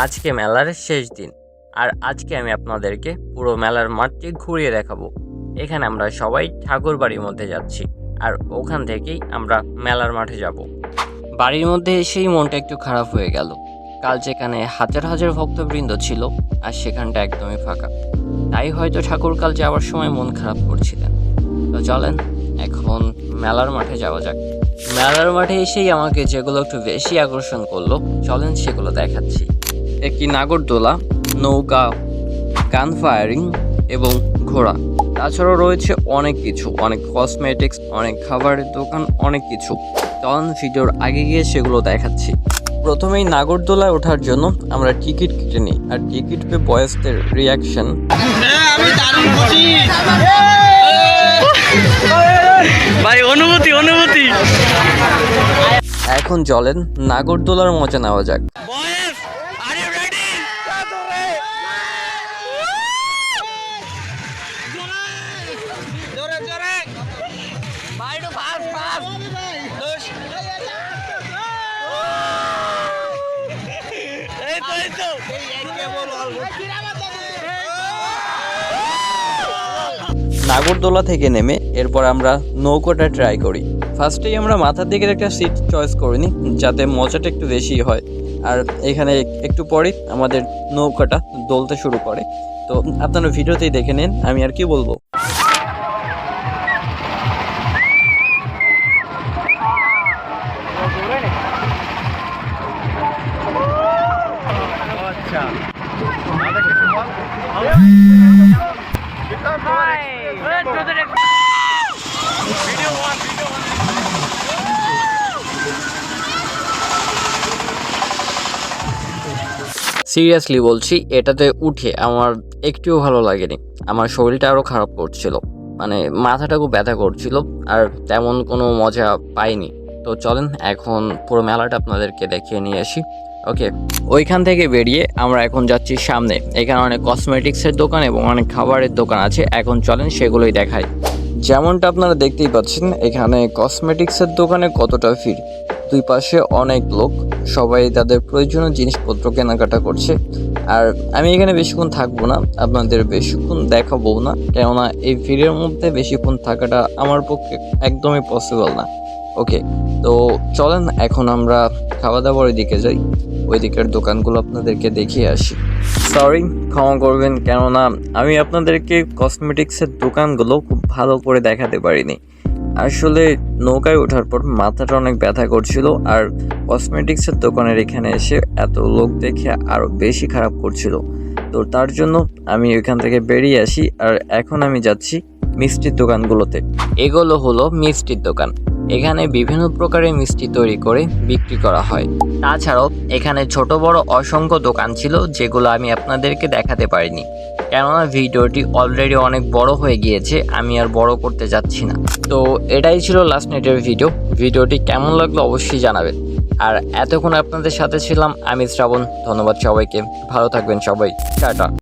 আজকে মেলার শেষ দিন। আর আজকে আমি আপনাদেরকে পুরো মেলার মাঠটি ঘুরিয়ে দেখাবো। এখানে আমরা সবাই ঠাকুর বাড়ির মধ্যে যাচ্ছি। আর ওখান থেকেই আমরা মেলার মাঠে যাব। বাড়ির মধ্যে এসেই মনটা একটু খারাপ হয়ে গেল। কাল যেখানে হাজার হাজার ভক্তবৃন্দ ছিল, আর সেখানটা একদমই ফাঁকা। তাই হয়তো ঠাকুর কাল যাওয়ার সময় মন খারাপ করছিলেন। তো চলেন, এখন মেলার মাঠে যাওয়া যাক। মেলার মাঠে এসেই আমাকে যেগুলো একটু বেশি আকর্ষণ করল, চলেন সেগুলো দেখাচ্ছি। একটি নাগরদোলা নৌকা গান ফায়ারিং এবং ঘোড়া। তাছাড়াও রয়েছে অনেক কিছু অনেক কসমেটিক্স অনেক খাবারের দোকান অনেক কিছু। চলন ভিডিওর আগে গিয়ে সেগুলো দেখাচ্ছি। প্রথমেই নাগরদোলায় ওঠার জন্য আমরা টিকিট কেটে নিই। আর টিকিট পেয়ে বয়সদের রিয়াকশন ভাই অনুভূতি অনুভূতি। এখন চলেন নাগরদোলার মজা নেওয়া যাক। জোরে। জোরে ভাই একটু ফাস্ট ফাস্ট এই তো। এই তো নাগরদোলা থেকে নেমে এরপর আমরা নৌকোটা ট্রাই করি। ফার্স্টেই আমরা মাথার দিকের একটা সিট চয়েস করে নিই যাতে মজাটা একটু বেশি হয়। আর এখানে একটু পরে আমাদের নৌকাটা দোলতে শুরু করে। তো আপনারা ভিডিওতেই দেখে নিন আমি আর কি বলব? সিরিয়াসলি বলছি, এটাতে উঠে আমার একটুও ভালো লাগেনি। আমার শরীরটা আরও খারাপ করছিল। মানে মাথাটা খুব ব্যথা করছিল, আর তেমন কোনো মজা পাইনি। তো চলেন, এখন পুরো মেলাটা আপনাদেরকে দেখিয়ে নিয়ে আসি। ওকে, ওইখান থেকে বেরিয়ে আমরা এখন যাচ্ছি সামনে। এখানে অনেক কসমেটিক্সের দোকান এবং অনেক খাবারের দোকান আছে। এখন চলেন, সেগুলোই দেখাই। যেমনটা আপনারা দেখতেই পাচ্ছেন, এখানে কসমেটিক্সের দোকানে কতটা ভিড়। দুই পাশে অনেক লোক, সবাই তাদের প্রয়োজনীয় জিনিসপত্র কেনাকাটা করছে। আর আমি এখানে বেশিক্ষণ থাকব না, আপনাদের বেশিক্ষণ দেখাবো না। কেননা এই ভিড়ের মধ্যে বেশিক্ষণ থাকাটা আমার পক্ষে একদমই পসিবল না। ওকে তো চলেন, এখন আমরা খাওয়া দাওয়ার দিকে যাই। ওই দিকের দোকানগুলো আপনাদেরকে দেখিয়ে আসি। সরি ক্ষমা করবেন, কেননা আমি আপনাদেরকে কসমেটিক্সের দোকানগুলো খুব ভালো করে দেখাতে পারিনি। আসলে নৌকায় ওঠার পর মাথাটা অনেক ব্যথা করছিল, আর কসমেটিক্সের দোকানের এখানে এসে এত লোক দেখে আরও বেশি খারাপ করছিল। তো তার জন্য আমি ওইখান থেকে বেরিয়ে আসি, আর এখন আমি যাচ্ছি মিষ্টির দোকানগুলোতে। এগুলো হলো মিষ্টির দোকান। এখানে বিভিন্ন প্রকারের মিষ্টি তৈরি করে বিক্রি করা হয়। তাছাড়াও এখানে ছোট বড় অসংখ্য দোকান ছিল যেগুলো আমি আপনাদেরকে দেখাতে পারিনি। কেননা ভিডিওটি অলরেডি অনেক বড় হয়ে গিয়েছে, আমি আর বড় করতে যাচ্ছি না। তো এটাই ছিল লাস্ট নাইটের ভিডিও ভিডিওটি কেমন লাগল অবশ্যই জানাবেন। আর এতক্ষণ আপনাদের সাথে ছিলাম আমি শ্রাবণ। ধন্যবাদ সবাইকে। ভালো থাকবেন সবাই। টাটা।